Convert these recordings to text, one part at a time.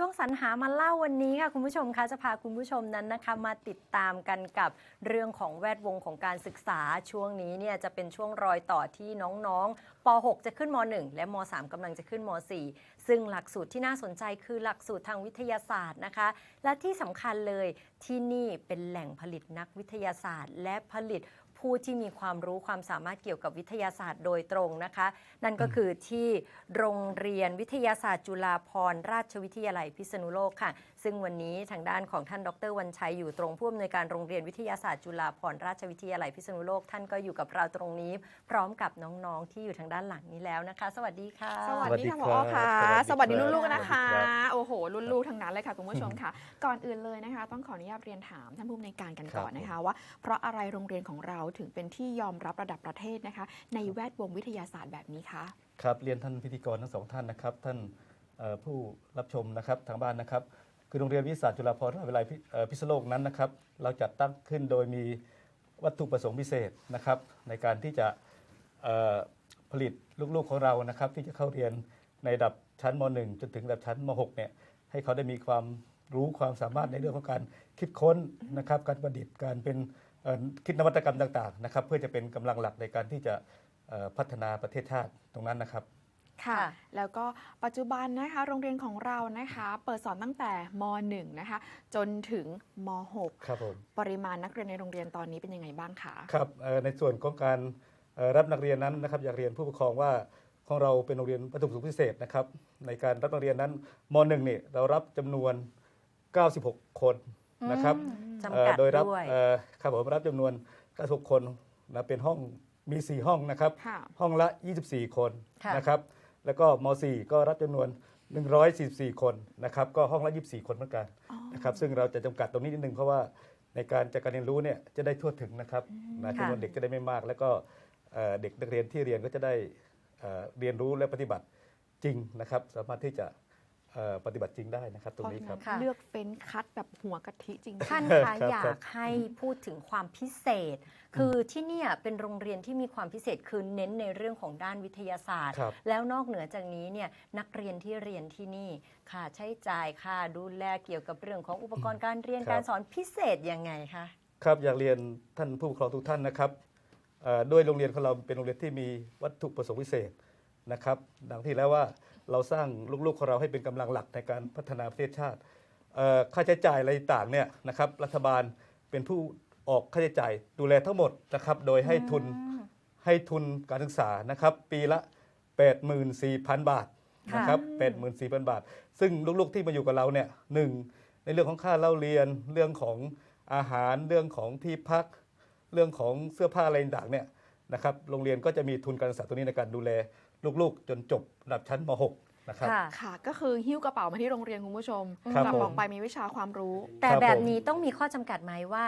ช่วงสรรหามาเล่าวันนี้ค่ะคุณผู้ชมคะจะพาคุณผู้ชมนั้นนะคะมาติดตามกันกับเรื่องของแวดวงของการศึกษาช่วงนี้เนี่ยจะเป็นช่วงรอยต่อที่น้องๆป .6 จะขึ้นม .1 และม .3 กำลังจะขึ้นม .4 ซึ่งหลักสูตรที่น่าสนใจคือหลักสูตรทางวิทยาศาสตร์นะคะ และที่สำคัญเลยที่นี่เป็นแหล่งผลิตนักวิทยาศาสตร์ และผลิต ผู้ที่มีความรู้ความสามารถเกี่ยวกับวิทยาศาสตร์โดยตรงนะคะ นั่นก็คือที่โรงเรียนวิทยาศาสตร์จุฬาภรณราชวิทยาลัยพิษณุโลกค่ะซึ่งวันนี้ทางด้านของท่านดรวันชัยอยู่ตรงผู้อำนวยการโรงเรียนวิทยาศาสตร์จุฬาภรณราชวิทยาลัยพิษณุโลกท่านก็อยู่กับเราตรงนี้ พร้อมกับน้องๆที่อยู่ทางด้านหลังนี้แล้วนะคะ สวัสดีค่ะ สวัสดีค่ะสผวัอสดีค่ะครับสวัสดีสวัสดีลูกๆนะคะครับโอ้โหรุ่นลูกทั้งนั้นเลยค่ะคุณผู้ชมค่ะ ก่อนอื่นเลยนะคะ ต้องขออนุญาตเรียนถามท่านผู้อำนวยการกันก่อนครับนะคะว่า เพราะอะไรโรงเรียนของเราถึงเป็นที่ยอมรับระดับประเทศนะคะ ในแวดวงวิทยาศาสตร์แบบนี้คะครับเรียนท่านพิธีกรทั้งสองท่านนะครับ ท่านเอ่อผู้รับชมนะครับทางบ้านนะครับ คือโรงเรียนวิทยาศาสตร์จุฬาภรณวิทยาลัยพิเอ่อพิษณุโลกนั้นนะครับ เราจัดตั้งขึ้นโดยมีวัตถุประสงค์พิเศษนะครับ ในการที่จะผลิตลูกๆของเรานะครับ ที่จะเข้าเรียนในระดับชั้นม .1 จนถึงระดับชั้นม .6 เนี่ยให้เขาได้มีความรู้ความสามารถในเรื่องของการคิดค้นนะครับ การประดิษฐ์การเป็นคิดนวัตกรรมต่างๆนะครับ เพื่อจะเป็นกำลังหลักในการที่จะพัฒนาประเทศชาติตรงนั้นนะครับ ค่ะ แล้วก็ปัจจุบันนะคะโรงเรียนของเรานะคะ เปิดสอนตั้งแต่ม .1 นะคะ จนถึงมครับผม .6 ปริมาณนักเรียนในโรงเรียนตอนนี้เป็นยังไงบ้างคะครับเอ่อในส่วนของการเอ่อรับนักเรียนนั้นนะครับอยากเรียนผู้ปกครองว่าของเราเป็นโรงเรียนประถมศึกษาพิเศษนะครับ ในการรับนักเรียนนั้นม .1 เนี่ยเรารับจำนวน 96 คนนะครับจำเอ่อกัดโดยรับด้วยเอ่อครับผมรับจำนวน 96 คนนะเป็นห้องมี 4 ห้องนะครับค่ะห้องละ 24 คนค่ะนะครับ แล้วก็ม .4 ก็รับจำนวน 144 คนนะครับก็ห้องละ 24 คนเหมือนกันนะครับซึ่งเราจะจำกัดตรงนี้นิดนึงเพราะว่าในการจัดการเรียนรู้เนี่ยจะได้ทั่วถึงนะครับนะค่ะจำนวนเด็กจะได้ไม่มาก แล้วก็เอ่อเด็กนักเรียนที่เรียนก็จะได้เอ่อเรียนรู้และปฏิบัติจริงนะครับ สามารถที่จะเอ่อ ปฏิบัติจริงได้นะครับตรงนี้ครับค่ะเลือกเฟ้นคัดแบบหัวกะทิจริงๆท่านครัคะบอยาครักบให้พูดถึงความพิเศษ คือที่เนี่ยเป็นโรงเรียนที่มีความพิเศษคือเน้นในเรื่องของด้านวิทยาศาสตร์ครับแล้วนอกเหนือจากนี้เนี่ยนักเรียนที่เรียนที่นี่ค่าใช้จ่ายค่าดูแลเกี่ยวกับเรื่องของอุปกรณ์การเรียนครับการสอนพิเศษยังไงคะครับอยากเรียนท่านผู้ปกครองทุกท่านนะครับเอ่อด้วยโรงเรียนของเราเป็นโรงเรียนที่มีวัตถุประสงค์พิเศษนะครับ ดังที่แล้วว่า เราสร้างลูกๆของเราให้เป็นกำลังหลักในการพัฒนาประเทศชาติเอ่อค่าใช้จ่ายอะไรต่างเนี่ยนะครับรัฐบาลเป็นผู้ออกค่าใช้จ่ายดูแลทั้งหมดนะครับโดยให้ทุนให้ทุนการศึกษานะครับปีละ 84,000 บาทนะครับ84,000 บาท ซึ่งลูกๆที่มาอยู่กับเราเนี่ยหนึ่งในเรื่องของค่าเล่าเรียนเรื่องของอาหารเรื่องของที่พัก เรื่องของเสื้อผ้าอะไรต่างๆเนี่ยนะครับโรงเรียนก็จะมีทุนการศึกษาตัวนี้ในการดูแล ลูกๆ จนจบระดับชั้นม .6 นะครับ ค่ะ ค่ะ ก็คือหิ้วกระเป๋ามาที่โรงเรียนคุณผู้ชมครับกลับผม ออกไปมีวิชาความรู้ แต่ครับแบบผมนี้ต้องมีข้อจำกัดไหมว่า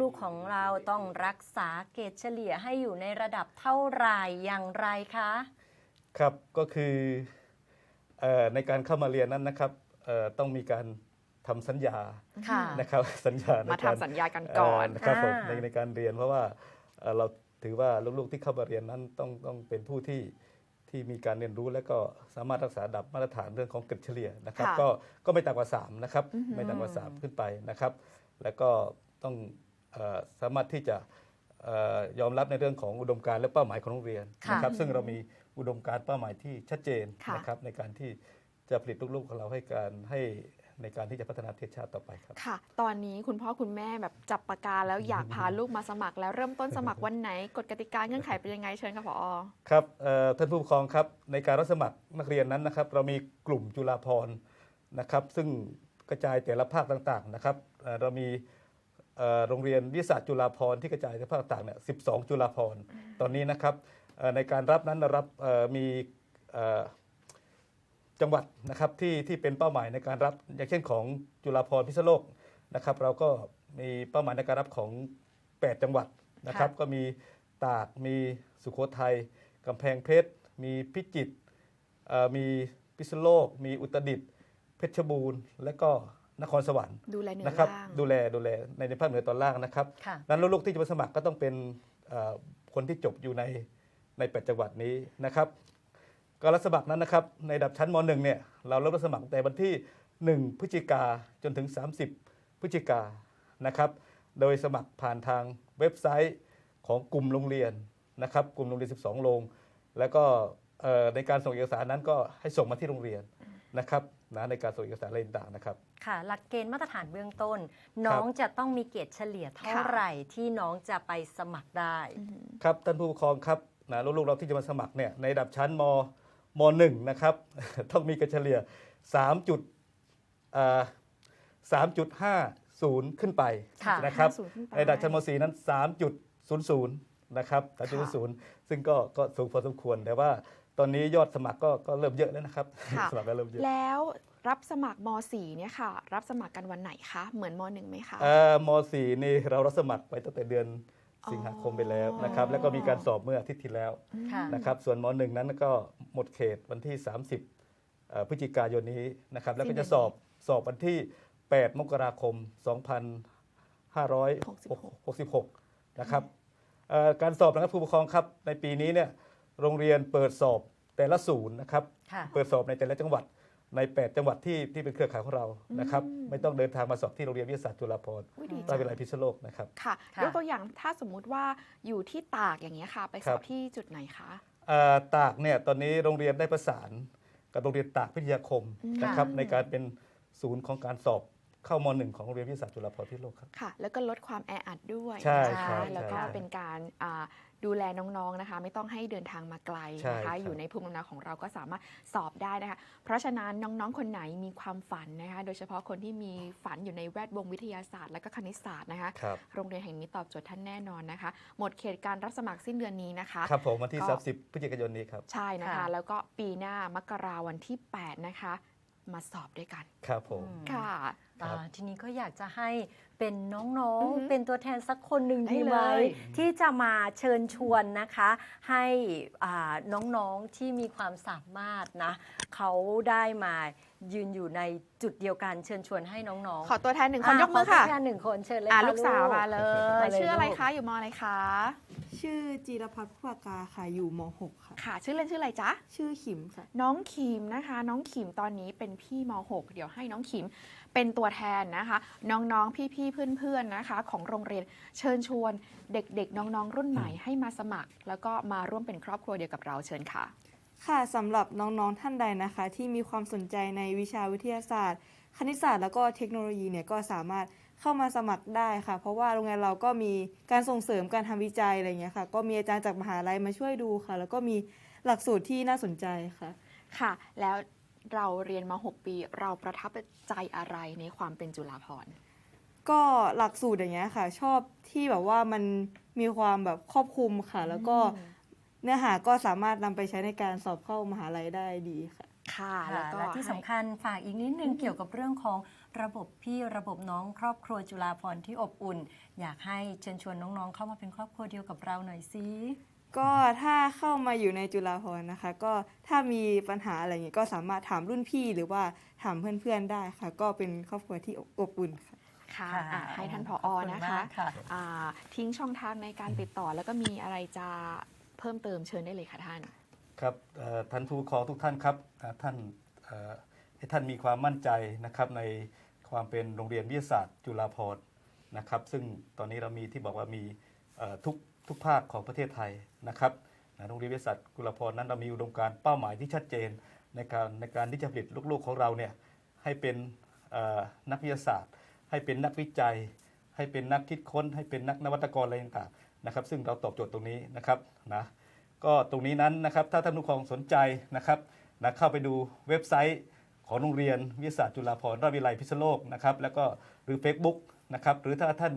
ลูกๆของเราต้องรักษาเกรดเฉลี่ยให้อยู่ในระดับเท่าไหร่อย่างไรคะ ครับก็คือเอ่อในการเข้ามาเรียนนั้นนะครับเอ่อต้องมีการทำสัญญาค่ะ นะครับ สัญญาในมาการทำสัญญากันก่อนเนะครับผมอ่าในในการเรียนเพราะว่าเอ่อเราถือว่าลูกๆที่เข้ามาเรียนนั้นต้องต้องเป็นผู้ที่ ที่มีการเรียนรู้และก็สามารถรักษาระดับมาตรฐานเรื่องของเกรดเฉลี่ยนะครับ ค่ะก็ก็ไม่ต่ำกว่า3นะครับอือหือ ไม่ต่ำกว่า 3 ขึ้นไปนะครับ แล้วก็ต้องเอ่อสามารถที่จะเอ่อยอมรับในเรื่องของอุดมการณ์และเป้าหมายของโรงเรียนค่ะนะครับ ซึ่งเรามีอุดมการณ์เป้าหมายที่ชัดเจนค่ะ นะครับในการที่จะผลิตลูกๆของเราให้การให้ ในการที่จะพัฒนาประเทศชาติต่อไปครับ ค่ะ ตอนนี้คุณพ่อคุณแม่แบบจับปากกาแล้วอยากพาลูกมาสมัคร แล้วเริ่มต้นสมัครวันไหนกฎกติกาเงื่อนไขเป็นยังไงเชิญค่ะผอครับเอ่อท่านผู้ปกครองครับในการรับสมัครนักเรียนนั้นนะครับ เรามีกลุ่มจุฬาภรณ์นะครับซึ่งกระจายแต่ละภาคต่างๆนะครับเอ่อเรามีเอ่อโรงเรียนวิทยาศาสตร์จุฬาภรณ์ที่กระจายในภาคต่างๆเนี่ย12 จุฬาภรณ์ตอนนี้นะครับเอ่อในการรับนั้นเรารับเอ่อมีเอ่อ จังหวัดนะครับที่ที่เป็นเป้าหมายในการรับ อย่างเช่นของจุฬาภรณ์พิษณุโลกนะครับ เราก็มีเป้าหมายในการรับของ 8 จังหวัดนะครับ ก็มีตากมีสุโขทัยกำแพงเพชร มีพิจิตรเอ่อมีพิษณุโลก มีอุตรดิตถ์เพชรบูรณ์ และก็นครสวรรค์ดูแลเหนือนะครับล่างดูแลดูแลในในภาคเหนือตอนล่างนะครับค่ะนั้นลูกๆที่จะมาสมัครก็ต้องเป็นเอ่อคนที่จบอยู่ในในแปดจังหวัดนี้นะครับ การรับสมัครนั้นนะครับในระดับชั้นม .1 เนี่ยเราเริ่มรับสมัครตั้งแต่วันที่ 1 พฤศจิกาจนถึง 30 พฤศจิกานะครับ โดยสมัครผ่านทางเว็บไซต์ของกลุ่มโรงเรียนนะครับ กลุ่มโรงเรียน 12 โรง แล้วก็เอ่อในการส่งเอกสารนั้นก็ให้ส่งมาที่โรงเรียนนะครับนะในการส่งเอกสารอะไรต่างๆนะครับ ค่ะ หลักเกณฑ์มาตรฐานเบื้องต้น น้องจะต้องมีเกรดเฉลี่ยเท่าค่ะไหร่ที่น้องจะไปสมัครได้อืมครับท่านผู้ปกครองครับนะลูกๆเราที่จะมาสมัครเนี่ยในระดับชั้นม มหนึ่งนะครับ ต้องมีเกรดเฉลี่ย3จุดสามจุดห้าศูนย์ขึ้นไปค่ะนะครับ50ขึ้นไปในระดับชั้นมสี่นั้น 3.00 นะครับ3.00 ซึ่งก็ก็สูงพอสมควร แต่ว่าตอนนี้ยอดสมัครก็ก็เริ่มเยอะแล้วนะครับค่ะสมัครก็เริ่มเยอะแล้วรับสมัครม .4 เนี่ยค่ะ รับสมัครกันวันไหนคะ เหมือนม .1 ไหมคะเอ่อมสี่นี่เรารับสมัครไปตั้งแต่เดือน สิงหาคมไปแล้วนะครับ แล้วก็มีการสอบเมื่ออาทิตย์ที่แล้วค่ะนะครับ ส่วนมหนึ่งนั้นก็หมดเขตวันที่ 30เอ่อพฤศจิกายนนี้นะครับ แล้วก็จะสอบสอบวันที่ 8 มกราคม 2566 นะครับเอ่อการสอบนะครับผู้ปกครองครับในปีนี้เนี่ยโรงเรียนเปิดสอบแต่ละศูนย์นะครับ ค่ะ เปิดสอบในแต่ละจังหวัด ใน 8 จังหวัดที่ที่เป็นเครือข่ายของเรานะครับอืมไม่ต้องเดินทางมาสอบที่โรงเรียนวิทยาศาสตร์จุฬาภรณ์อุ๊ยดีราจัชงวิทยาลัยพิษณุโลกนะครับค่ะค่ะยกตัวอย่างถ้าสมมุติว่าอยู่ที่ตากอย่างเงี้ยค่ะ ไปสครัอบบที่จุดไหนคะ เอ่อตากเนี่ยตอนนี้โรงเรียนได้ประสานกับโรงเรียนตากพิทยาคมอืมนะครับค่ะในการเป็นศูนย์ของการสอบเข้ามหนึ่งของโรงเรียนวิทยาศาสตร์จุฬาภรณ์พิษณุโลกครับ ค่ะ แล้วก็ลดความแออัดด้วยใช่นะคะใช่แล้วก็ใช่ เป็นการอ่า ดูแลน้องๆนะคะ ไม่ต้องให้เดินทางมาไกลใช่นะครัคะบอยู่ในภูมิลำเนาของเราก็สามารถสอบได้นะคะ เพราะฉะนั้นน้องๆ คนไหนมีความฝันนะคะ โดยเฉพาะคนที่มีฝันอยู่ในแวดวงวิทยาศาสตร์ และก็คณิตศาสตร์นะคะครับโรงเรียนแห่งนี้ตอบโจทย์ท่านแน่นอนนะคะ หมดเขตการรับสมัครสิ้นเดือนนี้นะคะครับผมวันที่ก็30พฤศจิกายนนี้ครับใช่นะคะค่ะแล้วก็ปีหน้ามกราวันที่ 8 นะคะ มาสอบด้วยกันครับผมอืมค่ะครับอ่าทีนี้ก็อยากจะให้เป็นน้องอือฮึๆเป็นตัวแทนสักคนหนึ่งได้ดีไหมเลยที่จะมาเชิญชวนนะคะ ให้อ่าน้องๆที่มีความสามารถนะเขาได้มายืนอยู่ในจุดเดียวกันเชิญชวนให้น้องๆขอตัวแทนหนึ่งคนยกมือค่ะขตัวแทนหนึ่งคนเชิญเลยอ่าค่ะลูกสาวมาเลยมาเลยชื่ออะไรลูก คะ อยู่มอะไรคะ ชื่อจีรพัฒน์ผู้ปากกาค่ะอยู่ม .6 ค่ะ ค่ะ ชื่อเล่นชื่ออะไรจ๊ะ ชื่อขิมค่ะ น้องขิมนะคะ น้องขิมตอนนี้เป็นพี่ม .6 เดี๋ยวให้น้องขิมเป็นตัวแทนนะคะ น้องๆ พี่ๆ เพื่อนๆ นะคะ ของโรงเรียนเชิญชวนเด็กๆ น้องๆ รุ่นใหม่ให้มาสมัคร แล้วก็มาร่วมเป็นครอบครัวเดียวกับเราเชิญค่ะ ค่ะสำหรับน้องๆ ท่านใดนะคะ ที่มีความสนใจในวิชาวิทยาศาสตร์ คณิตศาสตร์แล้วก็เทคโนโลยีเนี่ยก็สามารถ เข้ามาสมัครได้ค่ะ เพราะว่าโรงเรียนเราก็มีการส่งเสริมการทำวิจัยอะไรอย่างเงี้ยค่ะ ก็มีอาจารย์จากมหาลัยมาช่วยดูค่ะ แล้วก็มีหลักสูตรที่น่าสนใจค่ะ ค่ะ แล้วเราเรียนมา 6 ปี เราประทับใจอะไรในความเป็นจุฬาภรณ์ก็หลักสูตรอย่างเงี้ยค่ะ ชอบที่แบบว่ามันมีความแบบครอบคลุมค่ะ แล้วก็เนื้อหาก็สามารถนำไปใช้ในการสอบเข้ามหาลัยได้ดีค่ะ ค่ะค่ะแล้วก็และที่สำคัญฝากอีกนิดนึงเกี่ยวกับเรื่องของระบบพี่ระบบน้องครอบครัวจุฬาภรณ์ที่อบอุ่น อยากให้เชิญชวนน้องๆ เข้ามาเป็นครอบครัวเดียวกับเราหน่อยสิก็ถ้าเข้ามาอยู่ในจุฬาภรณ์นะคะ ก็ถ้ามีปัญหาอะไรอย่างเงี้ยก็สามารถถามรุ่นพี่หรือว่าถามเพื่อนๆได้ค่ะ ก็เป็นครอบครัวที่อบอุ่นค่ะ ค่ะค่ะอะให้ท่านผขอบอคุณนะมาคะกค่ะ อ่าทิ้งช่องทางในการติดต่อแล้วก็มีอะไรจะเพิ่มเติมเชิญได้เลยค่ะท่าน ครับท่านผู้ปกครองทุกท่านครับท่านให้ท่านมีความมั่นใจนะครับในความเป็นโรงเรียนวิทยาศาสตร์จุฬาภรณ์นะครับ ซึ่งตอนนี้เรามีที่บอกว่ามีทุกทุกภาคของประเทศไทยนะครับโรงเรียนวิทยาศาสตร์จุฬาภรณ์นั้นเรามีอุดมการเป้าหมายที่ชัดเจนในการในการที่จะผลิตลูกๆของเราเนี่ยให้เป็นนักวิทยาศาสตร์ ให้เป็นนักวิจัย ให้เป็นนักคิดค้น ให้เป็นนักนวัตกรอะไรต่างๆนะครับ ซึ่งเราตอบโจทย์ตรงนี้นะครับนะ ก็ตรงนี้นั้นนะครับถ้าท่านผู้ปกครองสนใจนะครับนะเข้าไปดูเว็บไซต์ของโรงเรียนวิทยาศาสตร์จุฬาภรณราชวิทยาลัยพิษณุโลกนะครับแล้วก็หรือ Facebook นะครับหรือถ้าท่าน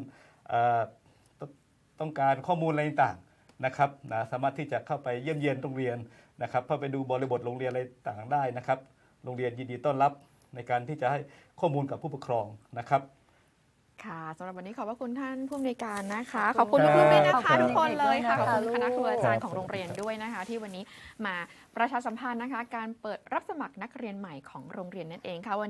ต้องการข้อมูลอะไรต่างๆนะครับนะสามารถที่จะเข้าไปเยี่ยมเยียนโรงเรียนนะครับเข้าไปดูบริบทโรงเรียนอะไรต่างได้นะครับ โรงเรียนยินดีต้อนรับในการที่จะให้ข้อมูลกับผู้ปกครองนะครับ ค่ะสำหรับวันนี้ขอบพระคุณท่านผู้อำนวยการนะคะขขออบบคุคุณณลูกๆด้วยนะขอบคะคุณทุกคนเลยค่ะเด็ขกๆด้วยนะคะอบคุณคณะครูอาจารย์ครับของโรงเรียนด้วยนะคะ ที่วันนี้มาประชาสัมพันธ์นะคะ การเปิดรับสมัครนักเรียนใหม่ของโรงเรียนนั่นเองค่ะวันนี้